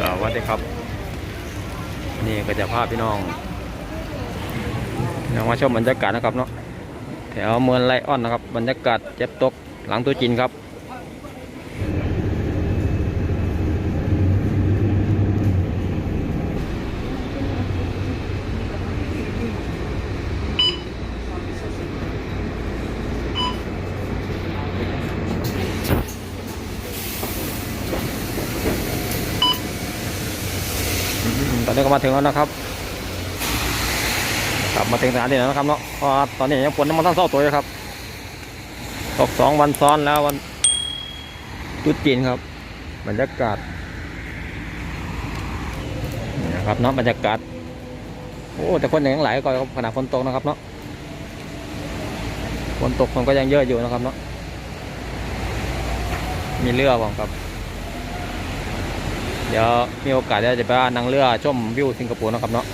สวัสดีครับ นี่ก็จะพาพี่น้องน้องมาชมบรรยากาศนะครับเนาะแถวเมืองไลออนนะครับ บรรยากาศเจ็บตกหลังตัวจีนครับ นี้ก็มาถึงแล้วนะครับกลับมาถึงสถานที่แล้วนะครับเนาะเพราะตอนนี้ยังฝนยังมันต้องเศร้าตัวอยู่ครับ ตกสองวันซ้อนแล้ววันตรุษจีนครับบรรยากาศนี่นะครับเนาะบรรยากาศโอ้แต่คนยังไหลายก็ขนาดฝนตกนะครับเนาะฝนตกมันก็ยังเยอะอยู่นะครับเนาะมีเรือบ้างครับ เดี๋ยวมีโอกาสเดี๋ยวจะไปนั่งเรือชมวิวสิงคโปร์นะครับเนาะ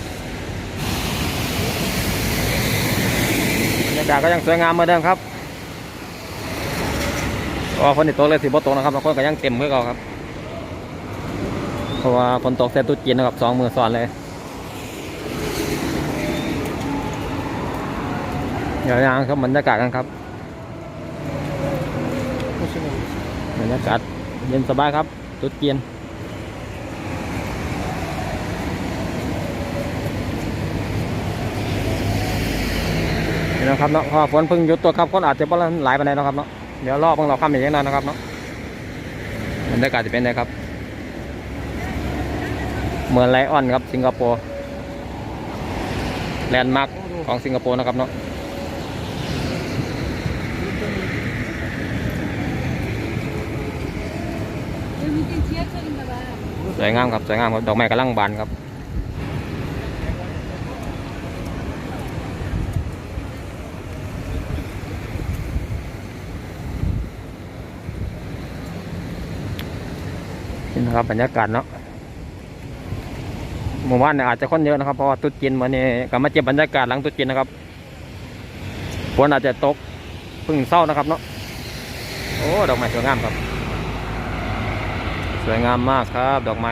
บรรยากาศก็ยังสวยงามเหมือนเดิมครับเพราะว่าฝนตกเลยสิบ่ตกนะครับบางคนก็ยังเต็มเพื่อก่าครับ เพราะว่าฝนตกเสร็จตุจีนนะครับสองมือซ้อนเลย เดี๋ยวยังครับบรรยากาศกันครับบรรยากาศเย็นสบายครับตุจีน นี่นะครับเนาะเพราะฝนเพิ่งหยุดตัวครับคนอาจจะบ่หลายไปไหนใดเนะครับเนาะเดี๋ยวรอเพิ่งเราข้ามอีกอย่างนั้นนะครับเนาะบรรยากาศจะเป็นไงครับเมืองไลออนครับสิงคโปร์แลนด์มาร์คของสิงคโปร์นะครับเนาะสวยงามครับสวยงามครับดอกไม้กำลังบานครับ นะครับบรรยากาศเนาะหมู่บ้านเนี่ยอาจจะค่อนเยอะนะครับเพราะว่าตรุษจีนวันนี้ก็มาเจ็บบรรยากาศหลังตรุษจีนนะครับฝนอาจจะตกพึ่งเศร้านะครับเนาะโอ้ดอกไม้สวยงามครับ สวยงามมากครับ ดอกไม้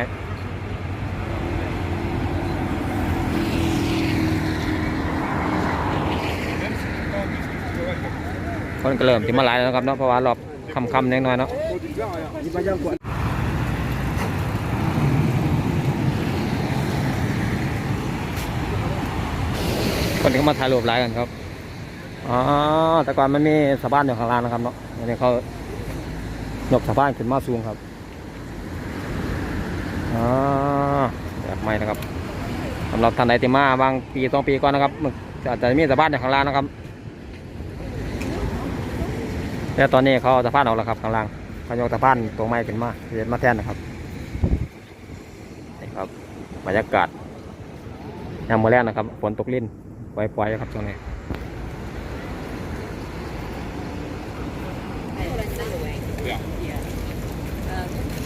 คนก็เริ่มที่มาหลายแล้วนะครับเนาะเพราะว่ารอบค่ำเล็กน้อยเนาะ คนที่เขามาถ่ายรูปไลฟ์กันครับอ๋อแต่ก่อนมันมีสะพานอยู่ข้างล่างนะครับเนาะอันนี้เขายกสะพานขึ้นมาสูงครับอ๋อแบบใหม่นะครับสำหรับท่านใดที่มาบางปีสองปีก่อนนะครับมันอาจจะมีสะพานอยู่ข้างล่างนะครับแต่ตอนนี้เขาเอาสะพานออกแล้วครับข้างล่างเขายกสะพานตัวใหม่ขึ้นมาเรียนมาแทนนะครับนี่ครับบรรยากาศยามมื้อแรกนะครับฝนตกลิ้น ปล่อยๆครับช่วงนี้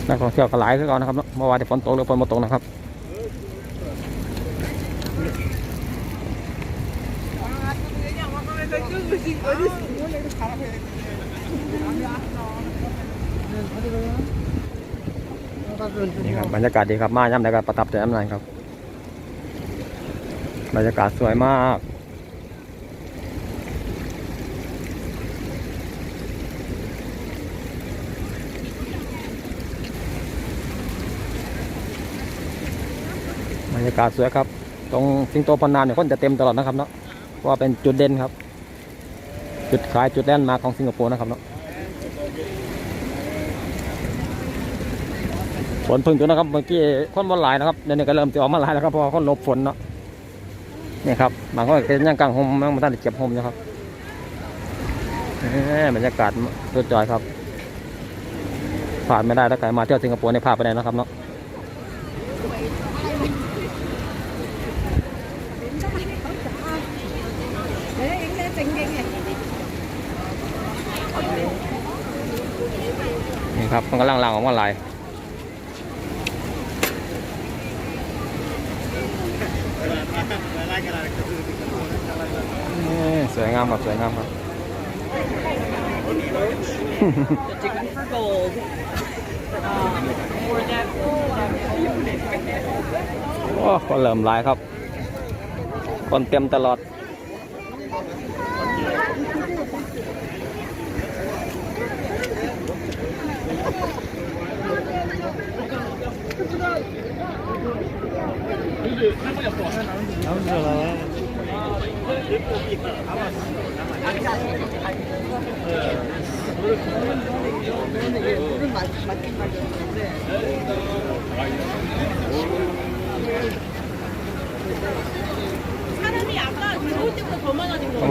นักท่องเที่ยวก็หลายคือเก่านะครับเนาะเมื่อวานฝนตกหรือฝนมาตกนะครับนี่ครับบรรยากาศดีครับมาย่ำใดก็ประทับใจน้ำลายครับ บรรยากาศสวยมากบรรยากาศสวยครับ ตรงสิงโตพนานเนี่ยคนจะเต็มตลอดนะครับเนาะเพราะว่าเป็นจุดเด่นครับ จุดขายจุดแลนด์มาของสิงคโปร์นะครับเนาะฝนพึ่งจุดนะครับเมื่อกี้คนบนหลายนะครับเดี๋ยวนี้ก็เริ่มจะออกมาหลายแล้วครับเพราะว่าคนหลบฝนเนาะ นี่ครับบางคนก็นยังกลางโฮมบางท่านเก็บโฮมนะครับบรรยากาศสุดจอยครับผ่านไม่ได้ถ้าใครมาเที่ยวสิงคโปร์ในพลาดไปไหนนะครับเนาะนี่ครับมันกำลังลางออกมาลาย นี่สวยงามครับสวยงามครับ The chicken for gold. Um, โอ้คนเริ่มหลายครับ คนเต็มตลอด사람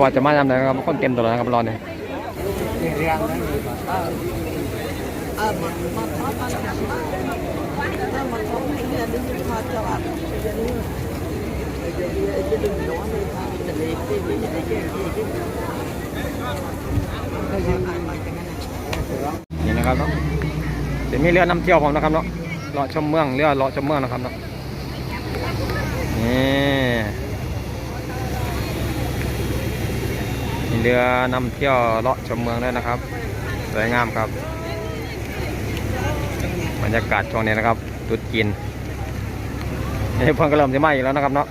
ว่าจะมาทำอะไรครับคนเต็มตลอดนะครับรอเนี่ย นี่นะครับเนาะจะมีเรือนำเที่ยวผมนะครับเนาะเลาะชมเมืองเรือเลาะชมเมืองนะครับเนาะนี่มีเรือนำเที่ยวเลาะชมเมืองด้วยนะครับ สวยงามครับ บรรยากาศช่วงนี้นะครับตรุดกินนี่เพิ่งก็เริ่มจะไหม้อีกแล้วนะครับเนาะ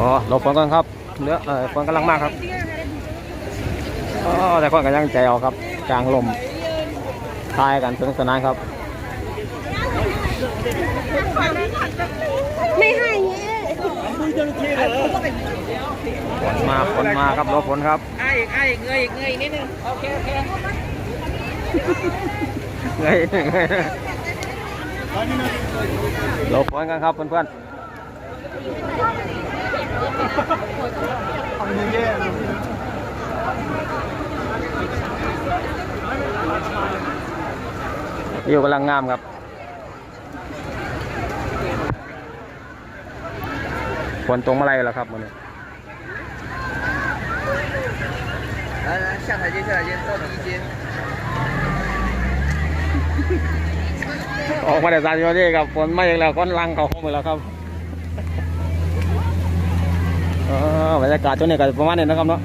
อ้หลบฝนก่อนครับเรือเออฝนกำลังมากครับอ๋อแต่คนก็ยังใจออกครับกลางลมทายกันสนุกสนานครับ ไม่ให้ เงี้ยฝนมาฝนมาครับหลบฝนครับไอ้ไอ้เงยเงยนิดนึงโอเคโอเคเฮ้ยหลบฝนกันครับเพื่อนๆอยู่กำลังงามครับ ฝนตรงมาไรแล้วครับมันนี้ 来来，下台阶，下台阶，到第一阶。 ออกมาแต่สายโยนี่ครับฝนมาอีกแล้วก้อนลังเขาเข้ามาแล้วครับเออบรรยากาศช่วงนี้ก็ประมาณนี้นะครับเนาะ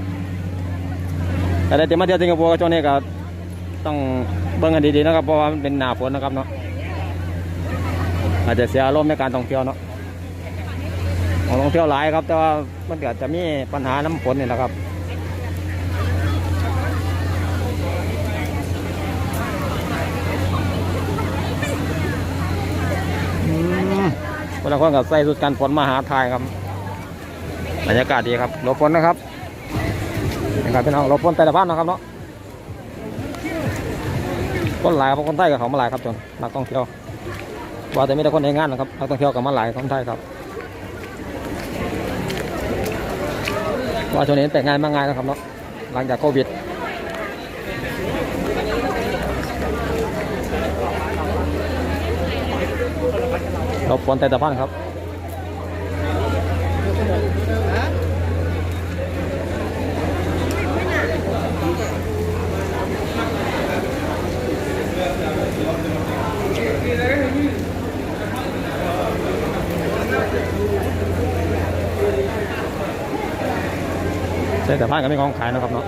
แต่ได้เต็มมาเที่ยวสิงคโปร์ก็ช่วงนี้ก็ต้องเบิ่งกันดีๆนะครับเพราะว่ามันเป็นหน้าฝนนะครับเนาะอาจจะเสียอารมณ์ในการท่องเที่ยวเนาะ ของท่องเที่ยวหลายครับ แต่ว่ามันเก็จะมีปัญหาน้ำฝนนี่แหละครับอืมคนละคนกับใส่สุดกันฝนมาหาทายครับบรรยากาศดีครับหลบฝนนะครับนี่ครับพี่น้องหลบฝนแต่ละพันนะครับเนาะคนหลายครับคนไทยกับเขามาหลายครับจนนักท่องเที่ยวว่าแต่ไม่ได้คนในงานนะครับนักท่องเที่ยวกับมาหลายคนไทยครับ ว่าช่วงนี้แต่งงานมางานนะครับเนาะหลังจากโควิดหลบฝนแต่ตะพันครับใช่ แต่พันก็ไม่ของขายนะครับเนาะ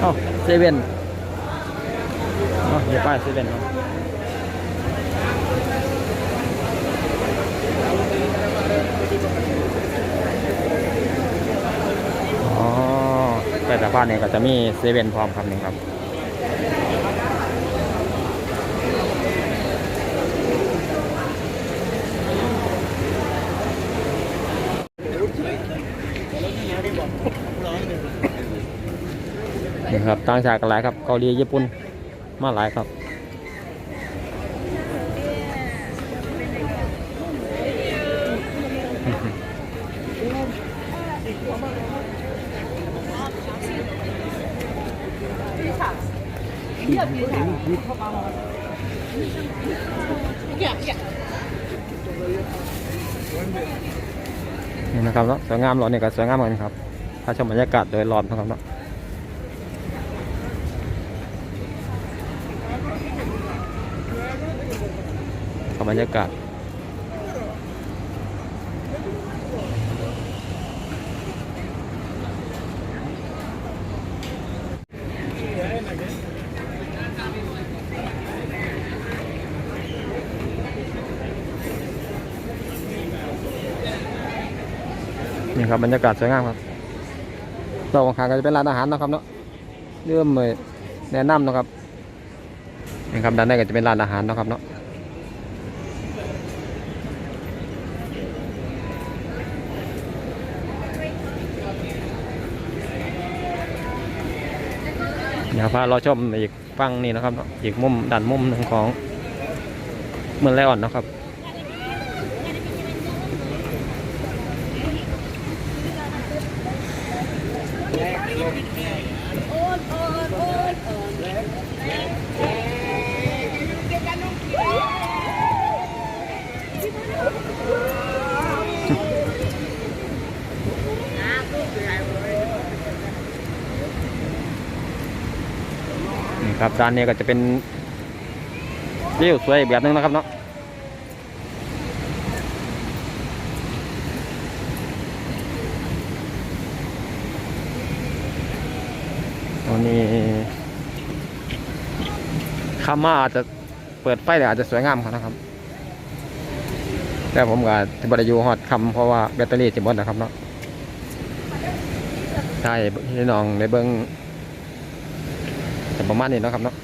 เอ้าเซเว่นอ๋อมีป้ายเซเว่นครับอ๋อแต่สะพานเนี่ยก็จะมีเซเว่นพร้อมครับหนึ่งครับ ครับต่างชาติกันหลายครับเกาหลีญี่ปุ่นมาหลายครับนี่นะครับเนาะสวยงามหรอเนี่ยก็สวยงามเหมือนกันครับถ้าชมบรรยากาศโดยรอบนะครับเนาะ บรรยากาศนี่ครับบรรยากาศสวยงามครับเราข้างก็จะเป็นร้านอาหารนะครับเนาะเริ่มเลยแนะนำนะครับนี่ครับด้านในก็จะเป็นร้านอาหารนะครับเนาะ ดี๋ยวพาเราชมอีกฟังนี่นะครับ อีกมุมด้านมุมหนึ่งของเมืองไลออนนะครับ ด้านนี้ก็จะเป็นวิวสวยอีกแบบหนึงนะครับเนาะตอนนี้คำว่าอาจจะเปิดไฟแต่อาจจะสวยงามครับนะครับ แต่ผมก็จะบริยูฮอดคำเพราะว่าแบตเตอรี่จะหมดนะครับเนาะใช่พี่น้องในเบิ้ง ประมาณนี้นะครับเนาะ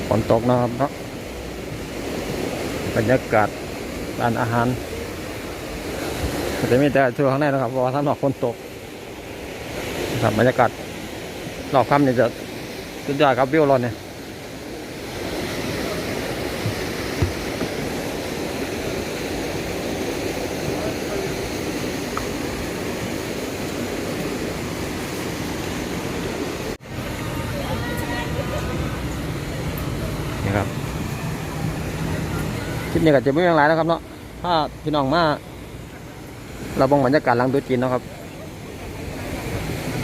ครับฝนตกนะครับเนาะบรรยากาศร้านอาหารจะมีแต่ช่วข้างในนะครับเพราะว่าท่านออกฝนตกครับบรรยากาศรอบค่ำนี่จะสุดยอดครับวิวรอนเนี่ย คลิปนี้ก็จะไม่ยังไรนะครับเนาะถ้าพี่น้องมาเราบงบรรยากาศหลังตัวจีนนะครับ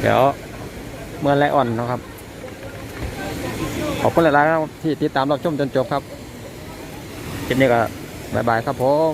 เดี๋ยวเมื่อไรอ่อนนะครับ ขอบคุณหลายๆครับที่ติดตามรับชมจนจบครับคลิปนี้ก็บายบายครับผม